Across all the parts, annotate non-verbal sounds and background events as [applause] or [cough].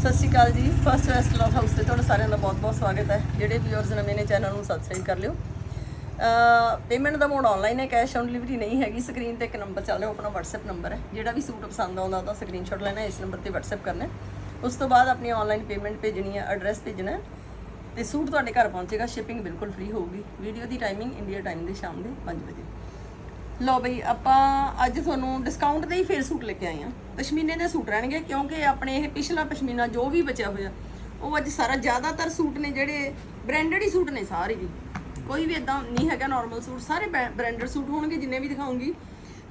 ਸਤਿ ਸ਼੍ਰੀ ਅਕਾਲ ਜੀ। First West cloth house ਤੇ ਤੁਹਾਡਾ ਸਾਰਿਆਂ ਦਾ ਬਹੁਤ-ਬਹੁਤ ਸਵਾਗਤ ਹੈ। ਜਿਹੜੇ ਵਿਊਅਰਸ ਨਵੇਂ ਨੇ ਚੈਨਲ ਨੂੰ ਸਬਸਕ੍ਰਾਈਬ ਕਰ ਲਿਓ। ਪੇਮੈਂਟ ਦਾ ਮੋਡ ਆਨਲਾਈਨ ਹੈ ਕੈਸ਼ ਔਨ ਡਿਲੀਵਰੀ ਨਹੀਂ ਹੈਗੀ। ਸਕਰੀਨ ਤੇ ਇੱਕ ਨੰਬਰ ਚੱਲ ਰਿਹਾ ਆਪਣਾ WhatsApp ਨੰਬਰ ਹੈ। ਜਿਹੜਾ ਵੀ ਸੂਟ ਪਸੰਦ ਆਉਂਦਾ, ਉਹਦਾ ਸਕਰੀਨਸ਼ਾਟ ਲੈਣਾ ਇਸ ਨੰਬਰ ਤੇ WhatsApp ਕਰਨਾ ਉਸ ਤੋਂ ਬਾਅਦ ਆਪਣੀ ਆਨਲਾਈਨ ਪੇਮੈਂਟ ਭੇਜਣੀ ਹੈ ਐਡਰੈਸ ਭੇਜਣਾ ਹੈ। ਤੇ ਸੂਟ ਤੁਹਾਡੇ ਘਰ ਪਹੁੰਚੇਗਾ ਸ਼ਿਪਿੰਗ ਬਿਲਕੁਲ ਫ੍ਰੀ ਹੋਊਗੀ। ਵੀਡੀਓ ਦੀ ਟਾਈਮਿੰਗ ਇੰਡੀਆ ਟਾਈਮ ਦੇ ਸ਼ਾਮ ਦੇ 5 ਵਜੇ। ਲਓ ਬਈ, ਆਪਾਂ ਅੱਜ ਤੁਹਾਨੂੰ ਡਿਸਕਾਊਂਟ ਦੇ ਹੀ ਫੇਰ ਸੂਟ ਲੈ ਕੇ ਆਏ ਆ ਪਸ਼ਮੀਨੇ ਦੇ ਸੂਟ ਰਹਿਣਗੇ, ਕਿਉਂਕਿ ਆਪਣੇ ਇਹ ਪਿਛਲਾ ਪਸ਼ਮੀਨਾ ਜੋ ਵੀ ਬਚਿਆ ਹੋਇਆ, ਉਹ ਅੱਜ ਸਾਰਾ ਜ਼ਿਆਦਾਤਰ ਸੂਟ ਨੇ ਜਿਹੜੇ ਬ੍ਰਾਂਡਡ ਹੀ ਸੂਟ ਨੇ ਸਾਰੇ ਹੀ ਕੋਈ ਵੀ ਇਦਾਂ ਨਹੀਂ ਹੈਗਾ ਨਾਰਮਲ ਸੂਟ, ਸਾਰੇ ਬ੍ਰਾਂਡਡ ਸੂਟ ਹੋਣਗੇ, ਜਿੰਨੇ ਵੀ ਦਿਖਾਉਂਗੀ।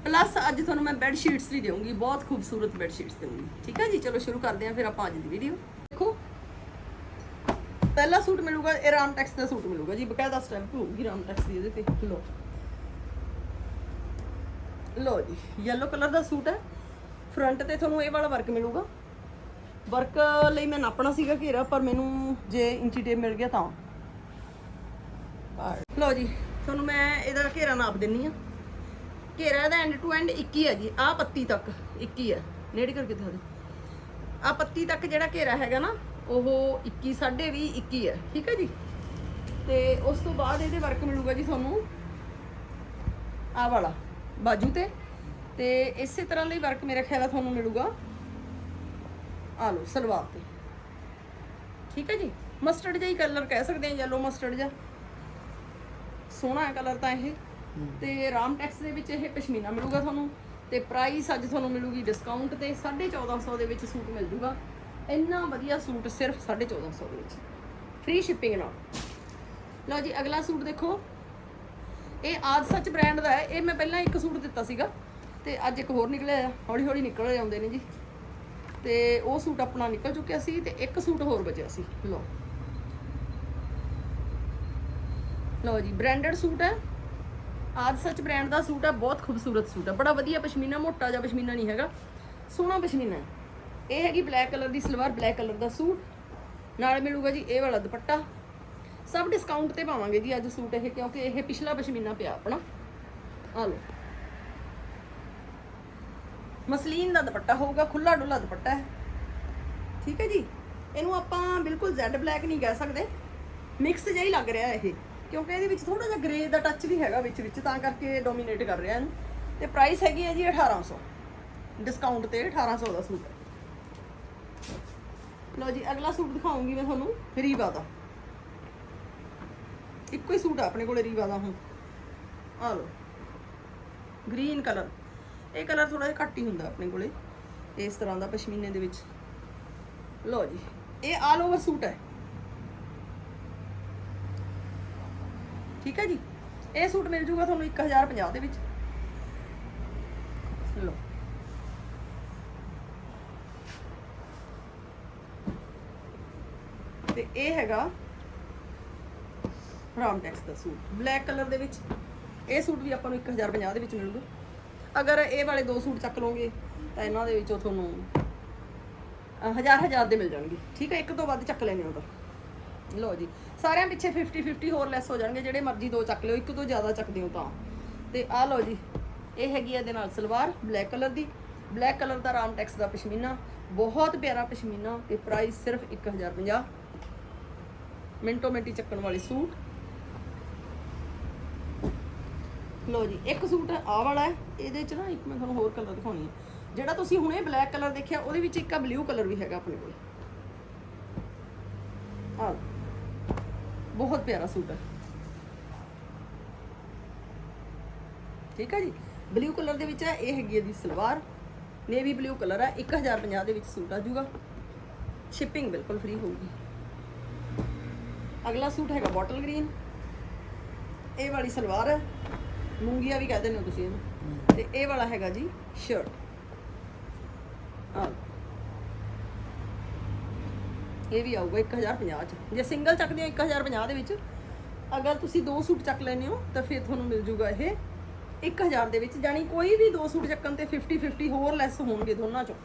ਪਲੱਸ ਅੱਜ ਤੁਹਾਨੂੰ ਮੈਂ ਬੈੱਡ ਸ਼ੀਟਸ ਵੀ ਦੇਵਾਂਗੀ ਬਹੁਤ ਖੂਬਸੂਰਤ ਬੈੱਡ ਸ਼ੀਟਸ ਦੇਵਾਂਗੀ ਠੀਕ ਹੈ ਜੀ? ਚਲੋ ਸ਼ੁਰੂ ਕਰਦੇ ਹਾਂ, ਫਿਰ ਆਪਾਂ ਅੱਜ ਦੀ ਵੀਡੀਓ ਦੇਖੋ, ਪਹਿਲਾ ਸੂਟ ਮਿਲੂਗਾ, ਇਹ ਰਾਮ ਟੈਕਸ ਦਾ ਸੂਟ ਮਿਲੂਗਾ ਜੀ। ਬਕਾਇਦਾ ਸਟੈਂਪ ਹੋਊਗੀ ਰਾਮ ਟੈਕਸ ਦੀ ਇਹਦੇ ਤੇ। ਲੋ ਲੋ ਜੀ, yellow ਕਲਰ ਦਾ ਸੂਟ ਹੈ। ਫਰੰਟ ਤੇ ਤੁਹਾਨੂੰ ਇਹ ਵਾਲਾ ਵਰਕ ਮਿਲੂਗਾ। ਵਰਕ ਲਈ ਮੈਂ ਨਾਪਣਾ ਸੀਗਾ ਘੇਰਾ, ਪਰ ਮੈਨੂੰ ਜੇ ਇੰਚੀ ਟੇਪ ਮਿਲ ਗਿਆ ਤਾਂ। ਲੋ ਜੀ, ਤੁਹਾਨੂੰ ਮੈਂ ਇਹਦਾ ਘੇਰਾ ਨਾਪ ਦਿੰਨੀ ਆ। ਘੇਰਾ ਇਹਦਾ ਐਂਡ ਟੂ ਐਂਡ 21 ਹੈ ਜੀ, ਆਹ ਪੱਤੀ ਤੱਕ 21 ਹੈ ਨੇੜੇ ਕਰਕੇ ਦਿਖਾ ਦੇ ਆ ਪੱਤੀ ਤੱਕ ਜਿਹੜਾ ਘੇਰਾ ਹੈਗਾ ਨਾ, ਉਹ 21 20 21 ਹੈ, ਠੀਕ ਹੈ ਜੀ? ਤੇ ਉਸ ਤੋਂ ਬਾਅਦ ਇਹਦੇ ਵਰਕ ਮਿਲੂਗਾ ਜੀ ਤੁਹਾਨੂੰ ਆ ਵਾਲਾ। ਬਾਜੂ ਤੇ। ਤੇ ਇਸੇ ਤਰ੍ਹਾਂ ਦਾ ਹੀ ਵਰਕ ਮੇਰੇ ਖਿਆਲ ਆ ਤੁਹਾਨੂੰ ਮਿਲੂਗਾ। ਆ ਲਓ ਸਲਵਾਰ ਤੇ। ਠੀਕ ਹੈ ਜੀ? ਮਸਟਰਡ ਜਿਹਾ ਹੀ ਕਲਰ ਕਹਿ ਸਕਦੇ ਹਾਂ yellow ਮਸਟਰਡ ਜਿਹਾ। ਸੋਹਣਾ ਹੈ ਕਲਰ ਤਾਂ ਇਹ। ਤੇ ਰਾਮ ਟੈਕਸ ਦੇ ਵਿੱਚ ਇਹ ਪਸ਼ਮੀਨਾ ਮਿਲੂਗਾ ਤੁਹਾਨੂੰ। ਤੇ ਪ੍ਰਾਈਸ ਅੱਜ ਤੁਹਾਨੂੰ ਮਿਲੂਗੀ ਡਿਸਕਾਊਂਟ ਤੇ। 1450 ਦੇ ਵਿੱਚ ਸੂਟ ਮਿਲ ਜੂਗਾ। ਇੰਨਾ ਵਧੀਆ ਸੂਟ ਸਿਰਫ 1450 ਦੇ ਵਿੱਚ। ਫ੍ਰੀ ਸ਼ਿਪਿੰਗ ਨਾਲ। ਲਓ ਜੀ ਅਗਲਾ ਸੂਟ ਦੇਖੋ। ਇਹ ਆਦ ਸੱਚ ਬ੍ਰਾਂਡ ਦਾ ਹੈ, ਇਹ ਮੈਂ ਪਹਿਲਾਂ ਇੱਕ ਸੂਟ ਦਿੱਤਾ ਸੀਗਾ ਤੇ ਅੱਜ ਇੱਕ ਹੋਰ ਨਿਕਲਿਆ ਆ, ਹੌਲੀ ਹੌਲੀ ਨਿਕਲ ਰਹੇ ਆਉਂਦੇ ਨੇ ਜੀ। ਤੇ ਉਹ ਸੂਟ ਆਪਣਾ ਨਿਕਲ ਚੁੱਕਿਆ ਸੀ ਤੇ ਇੱਕ ਸੂਟ ਹੋਰ ਬਚਿਆ ਸੀ। ਲਓ। ਲਓ ਜੀ ਬ੍ਰਾਂਡਡ ਸੂਟ ਹੈ। ਆਦ ਸੱਚ ਬ੍ਰਾਂਡ ਦਾ ਸੂਟ ਹੈ, ਬਹੁਤ ਖੂਬਸੂਰਤ ਸੂਟ ਹੈ। ਬੜਾ ਵਧੀਆ ਪਸ਼ਮੀਨਾ, ਮੋਟਾ ਜਿਹਾ ਪਸ਼ਮੀਨਾ ਨਹੀਂ ਹੈਗਾ, ਸੋਹਣਾ ਪਸ਼ਮੀਨਾ ਹੈ। ਇਹ ਹੈਗੀ ਬਲੈਕ ਕਲਰ ਦੀ ਸਲਵਾਰ ਬਲੈਕ ਕਲਰ ਦਾ ਸੂਟ। ਨਾਲ ਮਿਲੂਗਾ ਜੀ ਇਹ ਵਾਲਾ ਦੁਪੱਟਾ। ਸਭ ਡਿਸਕਾਊਂਟ ਤੇ ਪਾਵਾਂਗੇ ਜੀ ਅੱਜ ਸੂਟ ਇਹ, ਕਿਉਂਕਿ ਇਹ ਪਿਛਲਾ ਪਸ਼ਮੀਨਾ ਪਿਆ ਆਪਣਾ। ਆ ਲਓ। ਮਸਲੀਨ ਦਾ ਦੁਪੱਟਾ ਹੋਊਗਾ ਖੁੱਲਾ ਡੁੱਲਾ ਦੁਪੱਟਾ ਹੈ। ਠੀਕ ਹੈ ਜੀ? ਇਹਨੂੰ ਆਪਾਂ ਬਿਲਕੁਲ ਜ਼ੈਡ ਬਲੈਕ ਨਹੀਂ ਕਹਿ ਸਕਦੇ। ਮਿਕਸ ਜਿਹਾ ਹੀ ਲੱਗ ਰਿਹਾ ਇਹ, ਕਿਉਂਕਿ ਇਹਦੇ ਵਿੱਚ ਥੋੜਾ ਜਿਹਾ ਗ੍ਰੇ ਦਾ ਟੱਚ ਵੀ ਹੈਗਾ ਵਿੱਚ ਵਿੱਚ, ਤਾਂ ਕਰਕੇ ਡੋਮੀਨੇਟ ਕਰ ਰਿਹਾ ਇਹਨੂੰ। ਤੇ ਪ੍ਰਾਈਸ ਹੈਗੀ ਹੈ ਜੀ 1800 ਡਿਸਕਾਊਂਟ ਤੇ 1800 ਦਾ ਸੂਟ ਲਓ ਜੀ, ਅਗਲਾ ਸੂਟ ਦਿਖਾਉਂਗੀ ਮੈਂ ਤੁਹਾਨੂੰ, ਰੀਵਾ ਦਾ। ਇੱਕੋ ਹੀ ਸੂਟ ਆ ਆਪਣੇ ਕੋਲੇ ਰੀਵਾ ਦਾ ਹੁਣ। ਆ ਲਓ। ਗ੍ਰੀਨ ਕਲਰ ਇਹ ਕਲਰ ਥੋੜਾ ਜਿਹਾ ਘੱਟ ਹੀ ਹੁੰਦਾ ਆਪਣੇ ਕੋਲੇ। ਇਸ ਤਰ੍ਹਾਂ ਦਾ ਪਸ਼ਮੀਨੇ ਦੇ ਵਿੱਚ। ਲਓ ਜੀ, ਇਹ ਆਲ ਓਵਰ ਸੂਟ ਹੈ। ਠੀਕ ਹੈ ਜੀ? ਇਹ ਸੂਟ ਮਿਲ ਜੂਗਾ ਤੁਹਾਨੂੰ 1050 ਦੇ ਵਿੱਚ। ਲਓ। ਤੇ ਇਹ ਹੈਗਾ ਰਾਮ ਟੈਕਸ ਦਾ ਸੂਟ। ਬਲੈਕ ਕਲਰ ਦੇ ਵਿੱਚ ਇਹ ਸੂਟ ਵੀ ਆਪਾਂ ਨੂੰ 1050 ਦੇ ਵਿੱਚ ਮਿਲੂਗਾ ਅਗਰ ਇਹ ਵਾਲੇ ਦੋ ਸੂਟ ਚੱਕ ਲਓਗੇ, ਤਾਂ ਇਹਨਾਂ ਦੇ ਵਿੱਚੋਂ ਤੁਹਾਨੂੰ ਹਜ਼ਾਰ ਹਜ਼ਾਰ ਦੇ ਮਿਲ ਜਾਣਗੇ। ਠੀਕ ਹੈ, ਇੱਕ ਤੋਂ ਵੱਧ ਚੱਕ ਲੈਣੇ ਹੋ ਤਾਂ ਲਓ ਜੀ, ਸਾਰਿਆਂ ਪਿੱਛੇ 50 50 ਹੋਰ ਲੈਸ ਹੋ ਜਾਣਗੇ, ਜਿਹੜੇ ਮਰਜ਼ੀ ਦੋ ਚੱਕ ਲਿਓ, ਇੱਕ ਤੋਂ ਜ਼ਿਆਦਾ ਚੱਕਦੇ ਹੋ ਤਾਂ। ਤੇ ਆਹ ਲਓ ਜੀ, ਇਹ ਹੈਗੀ ਹੈ ਇਹਦੇ ਨਾਲ ਸਲਵਾਰ ਬਲੈਕ ਕਲਰ ਦੀ। ਬਲੈਕ ਕਲਰ ਦਾ ਰਾਮ ਟੈਕਸ ਦਾ ਪਸ਼ਮੀਨਾ, ਬਹੁਤ ਪਿਆਰਾ ਪਸ਼ਮੀਨਾ, ਤੇ ਪ੍ਰਾਈਸ ਸਿਰਫ 1050 ਮਿੰਟੋ ਮਿੰਟੀ ਚੱਕਣ ਵਾਲੇ ਸੂਟ। ਲਓ ਜੀ, ਇੱਕ ਸੂਟ ਆਹ ਵਾਲਾ ਹੈ, ਇਹਦੇ ਚ ਨਾ ਇੱਕ ਮੈਂ ਤੁਹਾਨੂੰ ਹੋਰ ਕਲਰ ਦਿਖਾਉਣੀ ਹੈ ਜਿਹੜਾ ਤੁਸੀਂ ਹੁਣੇ ਬਲੈਕ ਕਲਰ ਦੇਖਿਆ, ਉਹਦੇ ਵਿੱਚ ਇੱਕ ਆ ਬਲੂ ਕਲਰ ਵੀ ਹੈਗਾ ਆਪਣੇ ਕੋਲ। ਆਹ ਬਹੁਤ ਪਿਆਰਾ ਸੂਟ ਹੈ। ਠੀਕ ਹੈ ਜੀ? ਬਲੂ ਕਲਰ ਦੇ ਵਿੱਚ ਹੈ ਇਹ ਹੈਗੀ ਹੈ ਦੀ ਸਲਵਾਰ। ਨੇਵੀ ਬਲੂ ਕਲਰ ਹੈ 1050 ਦੇ ਵਿੱਚ ਸੂਟ ਆ ਜੂਗਾ ਸ਼ਿਪਿੰਗ ਬਿਲਕੁਲ ਫ੍ਰੀ ਹੋਊਗੀ। ਅਗਲਾ ਸੂਟ ਹੈਗਾ ਬੋਟਲ ਗ੍ਰੀਨ ਇਹ ਵਾਲੀ ਸਲਵਾਰ ਹੈ। ਮੂੰਗੀਆ ਵੀ ਕਹਿੰਦੇ ਨੇ ਤੁਸੀਂ ਇਹਨੂੰ। ਤੇ ਇਹ ਵਾਲਾ ਹੈਗਾ ਜੀ ਸ਼ਰਟ ਆ ਇਹ ਵੀ ਆਊਗਾ 1050 ਚ। ਜੇ ਸਿੰਗਲ ਚੱਕਦੇ ਹੋ 1050 ਦੇ ਵਿੱਚ ਅਗਰ ਤੁਸੀਂ ਦੋ ਸੂਟ ਚੱਕ ਲੈਨੇ ਹੋ ਤਾਂ ਫਿਰ ਤੁਹਾਨੂੰ ਮਿਲ ਜੂਗਾ ਇਹ 1000 ਦੇ ਵਿੱਚ। ਜਾਨੀ ਕੋਈ ਵੀ ਦੋ ਸੂਟ ਚੱਕਣ ਤੇ 50 50 ਹੋਰ ਲੈਸ ਹੋਣਗੇ ਦੋਨਾਂ ਚੋਂ।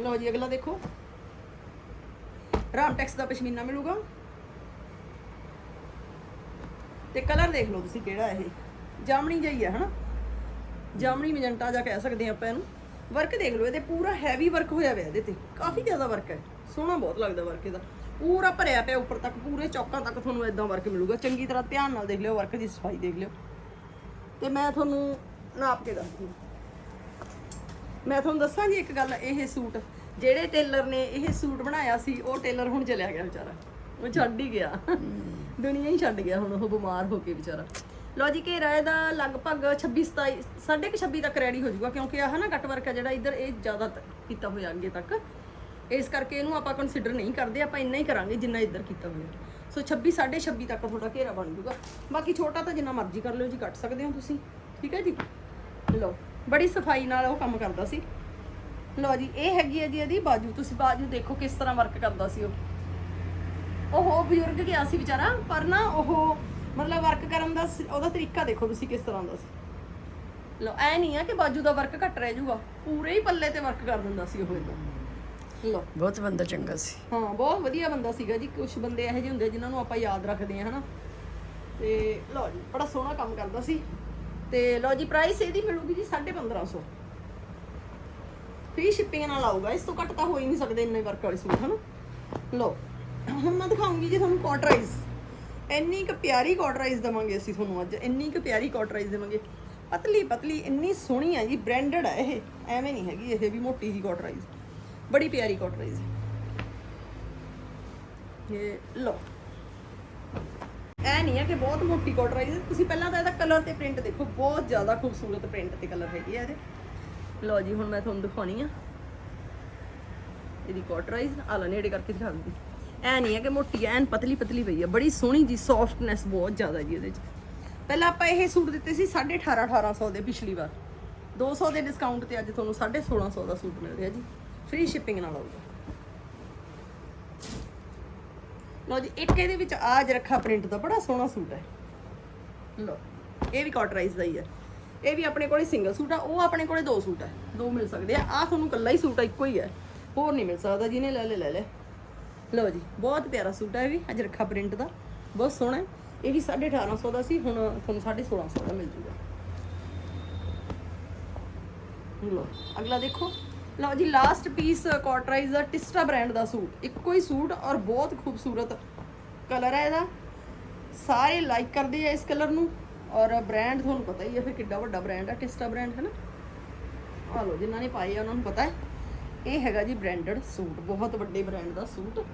ਲਓ ਜੀ ਅਗਲਾ ਦੇਖੋ। ਰਾਮ ਟੈਕਸ ਦਾ ਪਸ਼ਮੀਨਾ ਮਿਲੂਗਾ। ਤੇ ਕਲਰ ਦੇਖ ਲਓ ਤੁਸੀਂ ਕਿਹੜਾ ਇਹ। ਜਾਮਣੀ ਜਿਹਾ ਹੈ ਹਨਾ? ਜਾਮਣੀ ਮਜੰਟਾ ਜਾਂ ਕਹਿ ਸਕਦੇ ਹਾਂ ਆਪਾਂ ਇਹਨੂੰ। ਵਰਕ ਦੇਖ ਲਓ, ਇਹਦੇ ਪੂਰਾ ਹੈਵੀ ਵਰਕ ਹੋਇਆ ਹੋਇਆ ਇਹਦੇ ਤੇ। ਕਾਫੀ ਜ਼ਿਆਦਾ ਵਰਕ ਹੈ। ਸੋਹਣਾ ਬਹੁਤ ਲੱਗਦਾ ਵਰਕ ਇਹਦਾ। ਪੂਰਾ ਭਰਿਆ ਪਿਆ ਉੱਪਰ ਤੱਕ, ਪੂਰੇ ਚੌਕਾਂ ਤੱਕ ਤੁਹਾਨੂੰ ਇਦਾਂ ਵਰਕ ਮਿਲੂਗਾ। ਚੰਗੀ ਤਰ੍ਹਾਂ ਧਿਆਨ ਨਾਲ ਦੇਖ ਲਿਓ ਵਰਕ ਦੀ ਸਫ਼ਾਈ ਦੇਖ ਲਿਓ। ਤੇ ਮੈਂ ਤੁਹਾਨੂੰ ਨਾਪ ਕੇ ਦੱਸਦੀ ਮੈਂ ਤੁਹਾਨੂੰ ਦੱਸਾਂ ਜੀ ਇੱਕ ਗੱਲ, ਇਹ ਸੂਟ। ਜਿਹੜੇ ਟੇਲਰ ਨੇ ਇਹ ਸੂਟ ਬਣਾਇਆ ਸੀ, ਉਹ ਟੇਲਰ ਹੁਣ ਚਲਿਆ ਗਿਆ ਵਿਚਾਰਾ। ਉਹ ਛੱਡ ਹੀ ਗਿਆ। ਦੁਨੀਆ ਹੀ ਛੱਡ ਗਿਆ ਹੁਣ ਉਹ ਬਿਮਾਰ ਹੋ ਕੇ ਵਿਚਾਰਾ। ਲਓ ਜੀ, ਘੇਰਾ ਇਹਦਾ ਲਗਭਗ 26 27 ਸਾਢੇ ਕੁ 26 ਤੱਕ ਰੈਡੀ ਹੋ ਜਾਊਗਾ ਕਿਉਂਕਿ ਆਹ ਨਾ ਕੱਟ ਵਰਕ ਹੈ ਜਿਹੜਾ ਇੱਧਰ ਇਹ ਜ਼ਿਆਦਾ ਤ- ਕੀਤਾ ਹੋਇਆ ਅੱਗੇ ਤੱਕ। ਇਸ ਕਰਕੇ ਇਹਨੂੰ ਆਪਾਂ ਕੰਸੀਡਰ ਨਹੀਂ ਕਰਦੇ, ਆਪਾਂ ਇੰਨਾ ਹੀ ਕਰਾਂਗੇ ਜਿੰਨਾ ਇੱਧਰ ਕੀਤਾ ਹੋਇਆ। ਸੋ 26 26 ਤੱਕ ਤੁਹਾਡਾ ਘੇਰਾ ਬਣ ਜਾਊਗਾ। ਬਾਕੀ ਛੋਟਾ ਤਾਂ ਜਿੰਨਾ ਮਰਜ਼ੀ ਕਰ ਲਿਓ ਜੀ, ਕੱਟ ਸਕਦੇ ਹੋ ਤੁਸੀਂ। ਠੀਕ ਹੈ ਜੀ? ਲਓ, ਬੜੀ ਸਫ਼ਾਈ ਨਾਲ ਉਹ ਕੰਮ ਕਰਦਾ ਸੀ। ਲਓ ਜੀ, ਇਹ ਹੈਗੀ ਹੈ ਜੀ ਇਹਦੀ ਬਾਜੂ। ਤੁਸੀਂ ਬਾਜੂ ਦੇਖੋ ਕਿਸ ਤਰ੍ਹਾਂ ਵਰਕ ਕਰਦਾ ਸੀ ਉਹ। ਉਹ ਬਜ਼ੁਰਗ ਗਿਆ ਸੀ ਵਿਚਾਰਾ ਪਰ ਨਾ ਉਹ ਮਤਲਬ ਵਰਕ ਕਰਨ ਦਾ ਸ- ਉਹਦਾ ਤਰੀਕਾ ਦੇਖੋ ਤੁਸੀਂ ਕਿਸ ਤਰ੍ਹਾਂ ਦਾ ਸੀ। ਲਓ ਐ ਨਹੀਂ ਆ ਕਿ ਬਾਜੂ ਦਾ ਵਰਕ ਘੱਟ ਰਹਿ ਜਾਊਗਾ ਪੂਰੇ ਹੀ ਪੱਲੇ ਤੇ ਵਰਕ ਕਰ ਦਿੰਦਾ ਸੀ ਉਹ ਇਦਾਂ ਲਓ। ਬਹੁਤ ਬੰਦਾ ਚੰਗਾ ਸੀ। ਹਾਂ ਬਹੁਤ ਵਧੀਆ ਬੰਦਾ ਸੀਗਾ ਜੀ ਕੁਝ ਬੰਦੇ ਇਹੋ ਜਿਹੇ ਹੁੰਦੇ ਜਿਨ੍ਹਾਂ ਨੂੰ ਆਪਾਂ ਯਾਦ ਰੱਖਦੇ ਆ ਹਨਾ। ਤੇ ਲਓ ਜੀ ਬੜਾ ਸੋਹਣਾ ਕੰਮ ਕਰਦਾ ਸੀ। ਤੇ ਲਓ ਜੀ ਪ੍ਰਾਈਸ ਇਹਦੀ ਮਿਲੂਗੀ ਜੀ 1550 ਫ੍ਰੀ ਸ਼ਿਪਿੰਗ ਨਾਲ ਆਊਗਾ ਇਸ ਤੋਂ ਘੱਟ ਤਾਂ ਹੋ ਹੀ ਨਹੀਂ ਸਕਦੇ ਇੰਨੇ ਵਰਕ ਵਾਲੇ ਸੂਟ ਹਨਾ। ਲਓ। ਹੁਣ ਮੈਂ ਦਿਖਾਉਂਗੀ ਜੀ ਤੁਹਾਨੂੰ ਕਾਟਰਾਈਜ਼ ਇੰਨੀ ਕੁ ਪਿਆਰੀ ਕਾਟਰਾਈਜ਼ ਦਵਾਂਗੇ ਅਸੀਂ ਤੁਹਾਨੂੰ ਅੱਜ। ਇੰਨੀ ਕੁ ਪਿਆਰੀ ਕਾਟਰਾਈਜ਼ ਦੇਵਾਂਗੇ। ਪਤਲੀ ਪਤਲੀ, ਇੰਨੀ ਸੋਹਣੀ ਹੈ ਜੀ ਬ੍ਰਾਂਡਡ ਹੈ ਇਹ। ਐਵੇਂ ਨਹੀਂ ਹੈਗੀ ਇਹ ਵੀ ਮੋਟੀ ਜੀ ਕਾਟਰਾਈਜ਼ ਬੜੀ ਪਿਆਰੀ ਕਾਟਰਾਈਜ਼ ਹੈ ਇਹ ਲਓ। ਐ ਨਹੀਂ ਹੈ ਕਿ ਬਹੁਤ ਮੋਟੀ ਕਾਟਰਾਈਜ਼ ਤੁਸੀਂ ਪਹਿਲਾਂ ਤਾਂ ਇਹਦਾ ਕਲਰ ਤੇ ਪ੍ਰਿੰਟ ਦੇਖੋ। ਬਹੁਤ ਜ਼ਿਆਦਾ ਖੂਬਸੂਰਤ ਪ੍ਰਿੰਟ ਤੇ ਕਲਰ ਹੈਗੀ ਹੈ ਇਹਦੇ। ਲਓ ਜੀ, ਹੁਣ ਮੈਂ ਤੁਹਾਨੂੰ ਦਿਖਾਉਣੀ ਆ। ਇਹਦੀ ਕਾਟਰਾਈਜ਼ ਆ। ਲਓ, ਨੇੜੇ ਕਰਕੇ ਦਿਖਾ ਦਿੰਦੀ। ਐ ਨਹੀਂ ਹੈ ਕਿ ਮੋਟੀ ਐਨ ਪਤਲੀ ਪਤਲੀ ਪਈ ਆ ਬੜੀ ਸੋਹਣੀ ਜੀ ਸੌਫਟਨੈਸ ਬਹੁਤ ਜ਼ਿਆਦਾ ਜੀ ਇਹਦੇ 'ਚ। ਪਹਿਲਾਂ ਆਪਾਂ ਇਹ ਸੂਟ ਦਿੱਤੇ ਸੀ 18.5 1800 ਦੇ ਪਿਛਲੀ ਵਾਰ। 200 ਦੇ ਡਿਸਕਾਊਂਟ ਤੇ ਅੱਜ ਤੁਹਾਨੂੰ 1650 ਦਾ ਸੂਟ ਮਿਲ ਰਿਹਾ ਜੀ। ਫ੍ਰੀ ਸ਼ਿਪਿੰਗ ਨਾਲ ਆਊਗਾ। ਲਓ ਜੀ, ਇੱਕ ਇਹਦੇ ਵਿੱਚ ਆਜ ਰੱਖਾ ਪ੍ਰਿੰਟ ਦਾ, ਬੜਾ ਸੋਹਣਾ ਸੂਟ ਹੈ। ਲਓ, ਇਹ ਵੀ ਕਾਟਰਾਈਜ਼ ਦਾ ਹੀ ਹੈ। ਇਹ ਵੀ ਆਪਣੇ ਕੋਲੇ ਸਿੰਗਲ ਸੂਟ ਆ, ਉਹ ਆਪਣੇ ਕੋਲੇ ਦੋ ਸੂਟ ਹੈ। ਦੋ ਮਿਲ ਸਕਦੇ ਆ। ਆ ਤੁਹਾਨੂੰ ਇਕੱਲਾ ਹੀ ਸੂਟ ਆ, ਇੱਕੋ ਹੀ ਹੈ। ਹੋਰ ਨਹੀਂ ਮਿਲ ਸਕਦਾ, ਜਿਹਨੇ ਲੈ ਲੈ ਲੈ ਲੈ ਲਓ ਜੀ, ਬਹੁਤ ਪਿਆਰਾ ਸੂਟ ਹੈ ਇਹ ਵੀ, ਅੱਜ ਰੱਖਾ ਪ੍ਰਿੰਟ ਦਾ, ਬਹੁਤ ਸੋਹਣਾ ਹੈ। ਇਹ ਵੀ 1850 ਦਾ ਸੀ, ਹੁਣ ਤੁਹਾਨੂੰ 1650 ਦਾ ਮਿਲ ਜੂਗਾ। ਲਓ, ਅਗਲਾ ਦੇਖੋ। ਲਓ ਜੀ ਲਾਸਟ ਪੀਸ ਕਾਟਰਾਈਜ਼ ਦਾ ਟਿਸਟਾ ਬ੍ਰਾਂਡ ਦਾ ਸੂਟ, ਇੱਕੋ ਹੀ ਸੂਟ ਔਰ ਬਹੁਤ ਖੂਬਸੂਰਤ ਕਲਰ ਹੈ ਇਹਦਾ। ਸਾਰੇ ਲਾਈਕ ਕਰਦੇ ਆ ਇਸ ਕਲਰ ਨੂੰ, ਔਰ ਬ੍ਰਾਂਡ ਤੁਹਾਨੂੰ ਪਤਾ ਹੀ ਹੈ ਫਿਰ ਕਿੱਡਾ ਵੱਡਾ ਬ੍ਰਾਂਡ ਹੈ ਟਿਸਟਾ ਬ੍ਰਾਂਡ ਹੈ ਨਾ ਆ ਲਓ, ਜਿਨ੍ਹਾਂ ਨੇ ਪਾਏ ਆ, ਉਹਨਾਂ ਨੂੰ ਪਤਾ ਹੈ। ਇਹ ਹੈਗਾ ਜੀ ਬ੍ਰਾਂਡਡ ਸੂਟ, ਬਹੁਤ ਵੱਡੇ ਬ੍ਰਾਂਡ ਦਾ ਸੂਟ।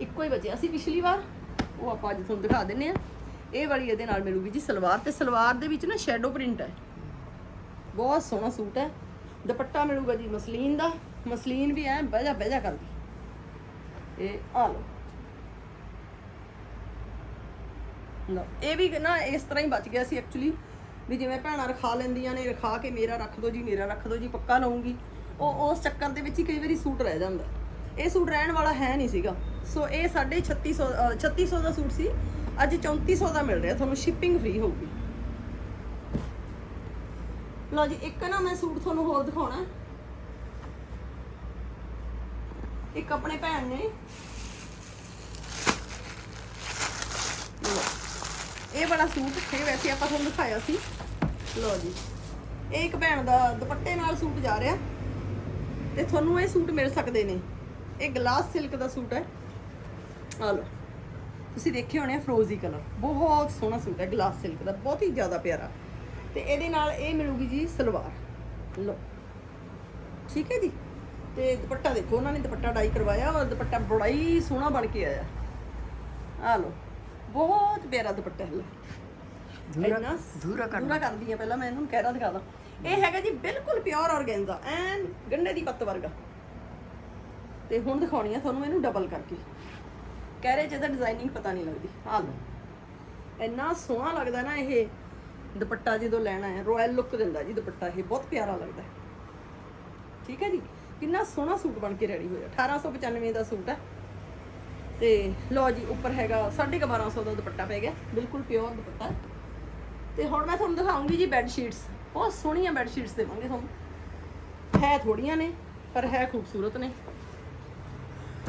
ਇੱਕੋ ਹੀ ਬਚਿਆ। ਸੀ ਪਿਛਲੀ ਵਾਰ, ਉਹ ਆਪਾਂ ਅੱਜ ਤੁਹਾਨੂੰ ਦਿਖਾ ਦਿੰਨੇ ਆ। ਇਹ ਵਾਲੀ ਇਹਦੇ ਨਾਲ ਮਿਲੂਗੀ ਜੀ ਸਲਵਾਰ ਤੇ ਸਲਵਾਰ ਦੇ ਵਿੱਚ ਨਾ ਸ਼ੈਡੋ ਪ੍ਰਿੰਟ ਹੈ। ਬਹੁਤ ਸੋਹਣਾ ਸੂਟ ਹੈ। ਦੁਪੱਟਾ ਮਿਲੂਗਾ ਜੀ ਮਸਲੀਨ ਦਾ। ਮਸਲੀਨ ਵੀ ਐ ਬਹਿਜਾ ਬਹਿਜਾ ਕਰਦੀ। ਇਹ ਆ ਲਓ। ਲਓ, ਇਹ ਵੀ ਨਾ ਇਸ ਤਰ੍ਹਾਂ ਹੀ ਬਚ ਗਿਆ ਸੀ ਐਕਚੁਅਲੀ ਵੀ ਜਿਵੇਂ ਭੈਣਾਂ ਰਖਾ ਲੈਂਦੀਆਂ ਨੇ, ਰਖਾ ਕੇ ਮੇਰਾ ਰੱਖ ਦੋ ਜੀ, ਮੇਰਾ ਰੱਖ ਦੋ ਜੀ, ਪੱਕਾ ਲਵਾਂਗੀ ਉਹ ਉਸ ਚੱਕਰ ਦੇ ਵਿੱਚ ਹੀ ਕਈ ਵਾਰੀ ਸੂਟ ਰਹਿ ਜਾਂਦਾ। ਇਹ ਸੂਟ ਰਹਿਣ ਵਾਲਾ ਹੈ ਨਹੀਂ ਸੀਗਾ। ਸੋ ਇਹ ਸਾਡੇ 3600 ਅ, 3600 ਦਾ ਸੂਟ ਸੀ। ਅੱਜ 3400 ਦਾ ਮਿਲ ਰਿਹਾ ਤੁਹਾਨੂੰ ਸ਼ਿਪਿੰਗ ਫ੍ਰੀ ਹੋਊਗੀ। ਲਓ ਜੀ ਇੱਕ ਨਾ ਮੈਂ ਸੂਟ ਤੁਹਾਨੂੰ ਹੋਰ ਦਿਖਾਉਣਾ। ਇੱਕ ਆਪਣੇ ਭੈਣ ਨੇ। ਇਹ ਵਾਲਾ ਸੂਟ ਇਹ ਵੈਸੇ ਆਪਾਂ ਤੁਹਾਨੂੰ ਦਿਖਾਇਆ ਸੀ। ਲਓ ਜੀ ਇਹ ਇੱਕ ਭੈਣ ਦਾ ਦੁਪੱਟੇ ਨਾਲ ਸੂਟ ਜਾ ਰਿਹਾ। ਤੇ ਤੁਹਾਨੂੰ ਇਹ ਸੂਟ ਮਿਲ ਸਕਦੇ ਨੇ। ਇਹ ਗਲਾਸ ਸਿਲਕ ਦਾ ਸੂਟ ਹੈ। ਆ ਲਓ। ਤੁਸੀਂ ਦੇਖੇ ਹੋਣੇ ਫਰੋਜ਼ੀ ਕਲਰ ਬਹੁਤ ਸੋਹਣਾ ਸੂਟ ਹੈ ਗਲਾਸ ਸਿਲਕ ਦਾ ਬਹੁਤ ਹੀ ਜ਼ਿਆਦਾ ਪਿਆਰਾ। ਤੇ ਇਹਦੇ ਨਾਲ ਇਹ ਮਿਲੂਗੀ ਜੀ ਸਲਵਾਰ। ਲਓ। ਠੀਕ ਹੈ ਜੀ? ਤੇ ਦੁਪੱਟਾ ਦੇਖੋ ਉਹਨਾਂ ਨੇ ਦੁਪੱਟਾ ਡਾਈ ਕਰਵਾਇਆ ਔਰ ਦੁਪੱਟਾ ਬੜਾ ਹੀ ਸੋਹਣਾ ਬਣ ਕੇ ਆਇਆ। ਆ ਲਓ। ਬਹੁਤ ਪਿਆਰਾ ਦੁਪੱਟਾ ਹੈ। ਧੂਰਾ ਕਰ ਪੂਰਾ ਕਰਦੀ ਆ ਪਹਿਲਾਂ ਮੈਂ ਇਹਨੂੰ ਕਹਿਰਾ ਦਿਖਾਦਾ ਇਹ ਹੈਗਾ ਜੀ ਬਿਲਕੁਲ ਪਿਓਰ ਆਰਗੈਂਜ਼ਾ ਐਨ ਗੰਡੇ ਦੀ ਪੱਤ ਵਰਗਾ। ਤੇ ਹੁਣ ਦਿਖਾਉਣੀ ਆ ਤੁਹਾਨੂੰ ਇਹਨੂੰ ਡਬਲ ਕਰਕੇ। ਕਹਿਰੇ ਚ ਇਹਦਾ ਡਿਜ਼ਾਈਨਿੰਗ ਪਤਾ ਨਹੀਂ ਲੱਗਦੀ। ਆ ਲਓ। ਇੰਨਾ ਸੋਹਣਾ ਲੱਗਦਾ ਨਾ ਇਹ ਦੁਪੱਟਾ ਜਦੋਂ ਲੈਣਾ ਹੈ ਰਾਇਲ ਲੁੱਕ ਦਿੰਦਾ ਜੀ ਦੁਪੱਟਾ, ਇਹ ਬਹੁਤ ਪਿਆਰਾ ਲੱਗਦਾ ਠੀਕ ਹੈ ਜੀ? ਕਿੰਨਾ ਸੋਹਣਾ ਸੂਟ ਬਣ ਕੇ ਰੈਡੀ ਹੋਇਆ। 1895 ਦਾ ਸੂਟ ਹੈ। ਤੇ ਲਓ ਜੀ, ਉੱਪਰ ਹੈਗਾ 1250 ਦਾ ਦੁਪੱਟਾ ਪੈ ਗਿਆ। ਬਿਲਕੁਲ ਪਿਓਰ ਦੁਪੱਟਾ। ਤੇ ਹੁਣ ਮੈਂ ਤੁਹਾਨੂੰ ਦਿਖਾਉਂਗੀ ਜੀ ਬੈੱਡ ਸ਼ੀਟਸ ਬਹੁਤ ਸੋਹਣੀਆਂ ਬੈੱਡ ਸ਼ੀਟਸ ਦੇਵਾਂਗੇ ਤੁਹਾਨੂੰ। ਹੈ ਥੋੜੀਆਂ ਨੇ, ਪਰ ਹੈ ਖੂਬਸੂਰਤ ਨੇ।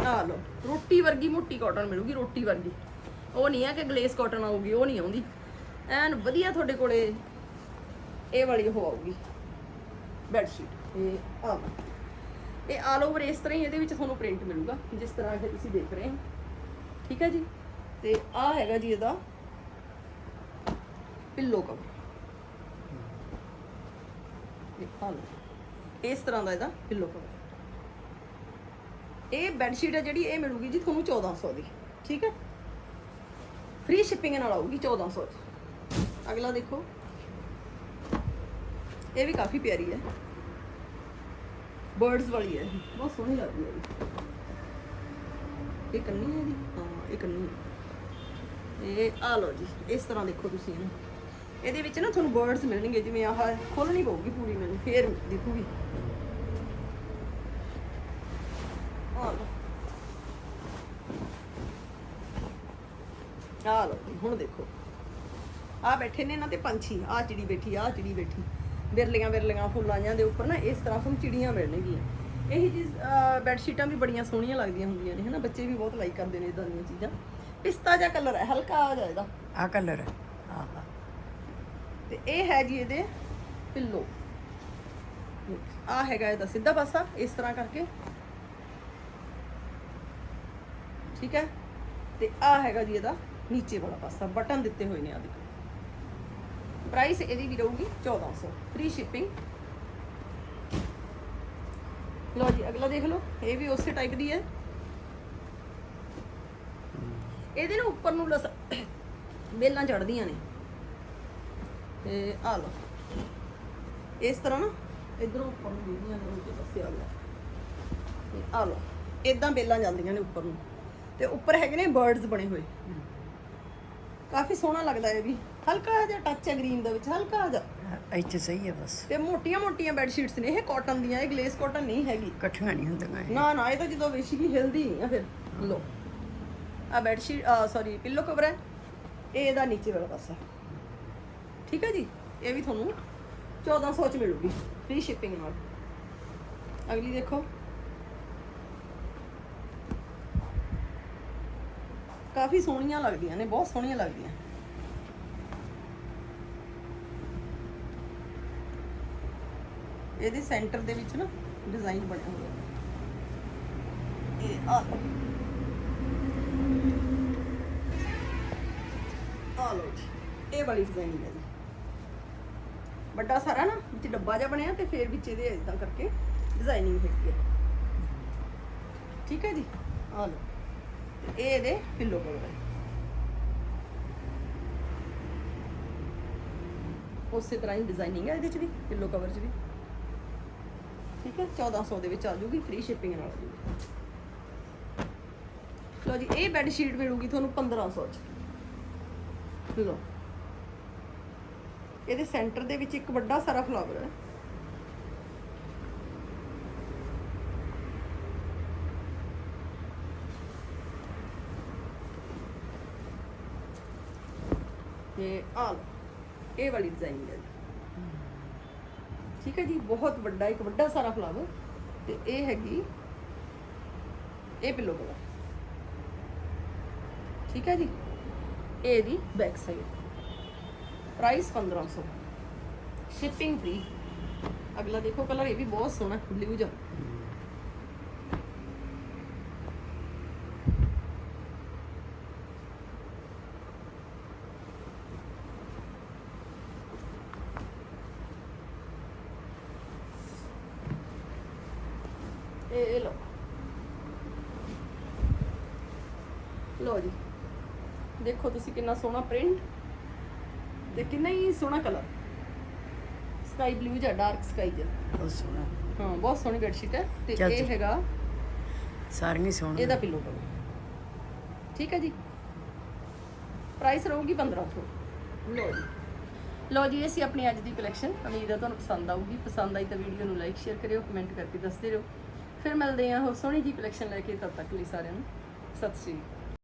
ਆ ਲਓ, ਰੋਟੀ ਵਰਗੀ ਮੋਟੀ ਕਾਟਨ ਮਿਲੂਗੀ, ਰੋਟੀ ਵਰਗੀ। ਉਹ ਨਹੀਂ ਹੈ ਕਿ ਗਲੇਸ ਕਾਟਨ ਆਊਗੀ, ਉਹ ਨਹੀਂ ਆਉਂਦੀ। ਐਨ ਵਧੀਆ ਤੁਹਾਡੇ ਕੋਲੇ ਇਹ ਵਾਲੀ ਉਹ ਆਊਗੀ ਬੈੱਡ ਸ਼ੀਟ ਇਹ ਆ ਇਹ ਆਲ ਓਵਰ ਇਸ ਤਰ੍ਹਾਂ ਹੀ ਇਹਦੇ ਵਿੱਚ ਤੁਹਾਨੂੰ ਪ੍ਰਿੰਟ ਮਿਲੂਗਾ, ਜਿਸ ਤਰ੍ਹਾਂ ਕਿ ਤੁਸੀਂ ਦੇਖ ਰਹੇ ਹੋ। ਠੀਕ ਹੈ ਜੀ? ਤੇ ਆ ਹੈਗਾ ਜੀ ਇਹਦਾ ਪਿੱਲੋ ਕਵਰ ਇਹ ਲਓ ਇਸ ਤਰ੍ਹਾਂ ਦਾ ਇਹਦਾ ਪਿੱਲੋ ਕਵਰ। ਇਹ ਬੈੱਡ ਸ਼ੀਟ ਹੈ ਜਿਹੜੀ, ਇਹ ਮਿਲੂਗੀ ਜੀ ਤੁਹਾਨੂੰ 1400 ਦੀ। ਠੀਕ ਹੈ? ਫ੍ਰੀ ਸ਼ਿਪਿੰਗ ਨਾਲ ਆਊਗੀ 1400 ਚ ਅਗਲਾ ਦੇਖੋ। ਇਹ ਵੀ ਕਾਫੀ ਪਿਆਰੀ ਹੈ। ਬਰਡਸ ਵਾਲੀ ਹੈ ਬਹੁਤ ਸੋਹਣੀ ਲੱਗਦੀ ਹੈ ਇਹ। ਕੰਨੀ ਹੈ ਜੀ ਹਾਂ, ਇਹ ਕੰਨੀ ਹੈ। ਇਹ ਆ ਲਓ ਜੀ, ਇਸ ਤਰ੍ਹਾਂ ਦੇਖੋ ਤੁਸੀਂ ਇਹਨੂੰ। ਇਹਦੇ ਵਿੱਚ ਨਾ ਤੁਹਾਨੂੰ ਬਰਡਸ ਮਿਲਣਗੇ, ਜਿਵੇਂ ਆਹ ਖੋਲਣੀ ਪਊਗੀ ਪੂਰੀ ਮੈਨੂੰ, ਫੇਰ ਦਿਖੂਗੀ। ਆ ਲਓ। ਹੁਣ ਦੇਖੋ। ਆ ਬੈਠੇ ਨੇ ਇਹਨਾਂ ਤੇ ਪੰਛੀ ਆ ਚਿੜੀ ਬੈਠੀ ਆ ਚਿੜੀ ਬੈਠੀ। ਬਿਰਲੀਆਂ ਬਿਰਲੀਆਂ ਫੁੱਲਾਂ ਜਾਂ ਦੇ ਉੱਪਰ ਨਾ, ਇਸ ਤਰ੍ਹਾਂ ਤੁਹਾਨੂੰ ਚਿੜੀਆਂ ਮਿਲਣਗੀਆਂ। ਇਹੀ ਚੀਜ਼ ਬੈੱਡ ਸ਼ੀਟਾਂ ਵੀ ਬੜੀਆਂ ਸੋਹਣੀਆਂ ਲੱਗਦੀਆਂ ਹੁੰਦੀਆਂ ਨੇ, ਹਨਾ? ਬੱਚੇ ਵੀ ਬਹੁਤ ਲਾਈਕ ਕਰਦੇ ਨੇ ਇਦਾਂ ਦੀਆਂ ਚੀਜ਼ਾਂ। ਪਿਸਤਾ ਜਿਹਾ ਕਲਰ ਹੈ, ਹਲਕਾ ਜਿਹਾ ਇਹਦਾ। ਆ ਕਲਰ ਹੈ। ਆਹਾ। ਤੇ ਇਹ ਹੈ ਜੀ ਇਹਦੇ ਪਿੱਲੋ ਆ ਹੈਗਾ ਇਹਦਾ ਸਿੱਧਾ ਪਾਸਾ, ਇਸ ਤਰ੍ਹਾਂ ਕਰਕੇ। ਠੀਕ ਹੈ? ਤੇ ਆ ਹੈਗਾ ਜੀ ਇਹਦਾ ਨੀਚੇ ਵਾਲਾ ਪਾਸਾ, ਬਟਨ ਦਿੱਤੇ ਹੋਏ ਨੇ ਆ ਦੇਖੋ। ਪ੍ਰਾਈਸ ਇਹਦੀ ਵੀ ਰਹੂਗੀ 1400 ਫ੍ਰੀ ਸ਼ਿਪਿੰਗ ਲਓ ਜੀ, ਅਗਲਾ ਦੇਖ ਲਓ, ਇਹ ਵੀ ਉਸੇ ਟਾਈਪ ਦੀ ਹੈ। ਇਹਦੇ ਨਾਲ ਉੱਪਰ ਨੂੰ ਲਸ [coughs] ਬੇਲਾਂ ਚੜਦੀਆਂ ਨੇ। ਤੇ ਆ ਲਓ। ਇਸ ਤਰ੍ਹਾਂ ਨਾ ਇਧਰੋਂ ਉੱਪਰ ਨੂੰ ਜਿਹੜੀਆਂ ਨੇ ਉਹ ਪਾਸੇ ਆ ਗਿਆ ਤੇ ਆ ਲਓ। ਇਦਾਂ ਬੇਲਾਂ ਜਾਂਦੀਆਂ ਨੇ ਉੱਪਰ ਨੂੰ। ਤੇ ਉੱਪਰ ਹੈਗੇ ਨੇ ਬਰਡਸ ਬਣੇ ਹੋਏ। ਕਾਫੀ ਸੋਹਣਾ ਲੱਗਦਾ ਇਹ ਵੀ। ਹਲਕਾ ਜਿਹਾ ਟੱਚ ਹੈ ਗ੍ਰੀਨ ਦੇ ਵਿੱਚ ਹਲਕਾ ਜਿਹਾ। ਇੱਥੇ ਸਹੀ ਹੈ ਬਸ। ਤੇ ਮੋਟੀਆਂ ਮੋਟੀਆਂ ਬੈੱਡ ਸ਼ੀਟਸ ਨੇ। ਇਹ ਕਾਟਨ ਦੀਆਂ ਇਹ ਗਲੇਸ ਕਾਟਨ ਨਹੀਂ ਹੈਗੀ। ਇਕੱਠੀਆਂ ਨਹੀਂ ਹੁੰਦੀਆਂ ਇਹ। ਨਾ ਨਾ ਇਹ ਤਾਂ ਜਦੋਂ ਹਿਲਦੀ ਆ ਫਿਰ। ਲੋ ਆ bed sheet sorry pillow cover ਹੈ। ਇਹ ਇਹਦਾ ਨੀਚੇ ਵਾਲਾ ਪਾਸਾ। ਠੀਕ ਹੈ ਜੀ? ਇਹ ਵੀ ਤੁਹਾਨੂੰ 1400 ਚ ਮਿਲੂਗੀ ਫ੍ਰੀ ਸ਼ਿਪਿੰਗ ਨਾਲ। ਅਗਲੀ ਦੇਖੋ। ਕਾਫੀ ਸੋਹਣੀਆਂ ਲੱਗਦੀਆਂ ਨੇ, ਬਹੁਤ ਸੋਹਣੀਆਂ ਲੱਗਦੀਆਂ। ਇਹਦੇ ਸੈਂਟਰ ਦੇ ਵਿੱਚ ਨਾ ਡਿਜ਼ਾਈਨ ਬਣਿਆ ਹੋਇਆ ਇਹ ਆ। ਲਓ। ਆ ਲਓ ਜੀ, ਇਹ ਵਾਲੀ ਡਿਜ਼ਾਈਨ ਹੈ ਜੀ। ਵੱਡਾ ਸਾਰਾ ਨਾ, ਵਿੱਚ ਡੱਬਾ ਜਿਹਾ ਬਣਿਆ ਤੇ ਫਿਰ ਵਿੱਚ ਇਹਦੇ ਇਦਾਂ ਕਰਕੇ ਡਿਜ਼ਾਈਨਿੰਗ ਹੈਗੀ ਹੈ ਠੀਕ ਹੈ ਜੀ? ਆ ਲਓ। ਤੇ ਇਹ ਇਹਦੇ ਪਿੱਲੋ ਕਵਰ ਹੈ। ਉਸੇ ਤਰ੍ਹਾਂ ਹੀ ਡਿਜ਼ਾਈਨਿੰਗ ਹੈ ਇਹਦੇ ਚ ਵੀ ਪਿੱਲੋ ਕਵਰ ਚ ਵੀ। ਠੀਕ ਹੈ? 1400 ਦੇ ਵਿੱਚ ਆ ਜੂਗੀ ਫ੍ਰੀ ਸ਼ਿਪਿੰਗ ਨਾਲ ਆ ਜੂਗੀ ਲਓ ਜੀ, ਇਹ ਬੈੱਡ ਸ਼ੀਟ ਮਿਲੂਗੀ ਤੁਹਾਨੂੰ 1500 ਚ। ਲਓ। ਇਹਦੇ ਸੈਂਟਰ ਦੇ ਵਿੱਚ ਇੱਕ ਵੱਡਾ ਸਾਰਾ ਫਲਾਵਰ ਹੈ। ਇਹ ਆ ਇਹ ਵਾਲੀ ਡਿਜ਼ਾਈਨ ਹੈ ਜੀ। ਠੀਕ ਹੈ ਜੀ, ਬਹੁਤ ਵੱਡਾ, ਇੱਕ ਵੱਡਾ ਸਾਰਾ ਫਲਾਵਰ ਤੇ ਇਹ ਹੈਗੀ, ਇਹ ਪਿੱਲੋ ਕਲਰ ਠੀਕ ਹੈ ਜੀ, ਇਹ ਦੀ back side price 1500 shipping free ਅਗਲਾ ਦੇਖੋ ਕਲਰ ਇਹ ਵੀ ਬਹੁਤ ਸੋਹਣਾ ਬਲੂ ਜਿਹਾ। ਇਹ ਇਹ ਲਓ। ਜੀ। ਦੇਖੋ ਤੁਸੀਂ ਕਿੰਨਾ ਸੋਹਣਾ ਪ੍ਰਿੰਟ ਤੇ ਕਿੰਨਾ ਹੀ ਸੋਹਣਾ ਕਲਰ ਸਕਾਈ ਬਲੂ ਜਾਂ ਡਾਰਕ ਸਕਾਈ ਜਿਹਾ। ਬਹੁਤ ਸੋਹਣਾ। ਹਾਂ ਬਹੁਤ ਸੋਹਣੀ ਬੈਡਸ਼ੀਟ ਹੈ ਤੇ ਚੱਲ ਇਹ ਜੀ। ਹੈਗਾ ਸਾਰੀਆਂ ਸੋਹਣੀਆਂ। ਇਹਦਾ ਪਿੱਲੋ ਕਵਰ ਠੀਕ ਹੈ ਜੀ। ਪ੍ਰਾਈਸ ਰਹੂਗੀ 1500 ਲਓ ਜੀ। ਲਓ ਜੀ ਇਹ ਸੀ ਆਪਣੀ ਅੱਜ ਦੀ ਕਲੈਕਸ਼ਨ ਉਮੀਦ ਹੈ ਤੁਹਾਨੂੰ ਪਸੰਦ ਆਊਗੀ। ਪਸੰਦ ਆਈ ਤਾਂ ਵੀਡੀਓ ਨੂੰ ਲਾਈਕ ਸ਼ੇਅਰ ਕਰਿਓ ਕਮੈਂਟ ਕਰਕੇ ਦੱਸਦੇ ਰਹੋ। ਫਿਰ ਮਿਲਦੇ ਹਾਂ ਹੋਰ ਸੋਹਣੀ ਜੀ ਕਲੈਕਸ਼ਨ ਲੈ ਕੇ। ਤਦ ਤੱਕ ਲਈ ਸਾਰਿਆਂ ਨੂੰ ਸਤਿ ਸ਼੍ਰੀ ਅਕਾਲ।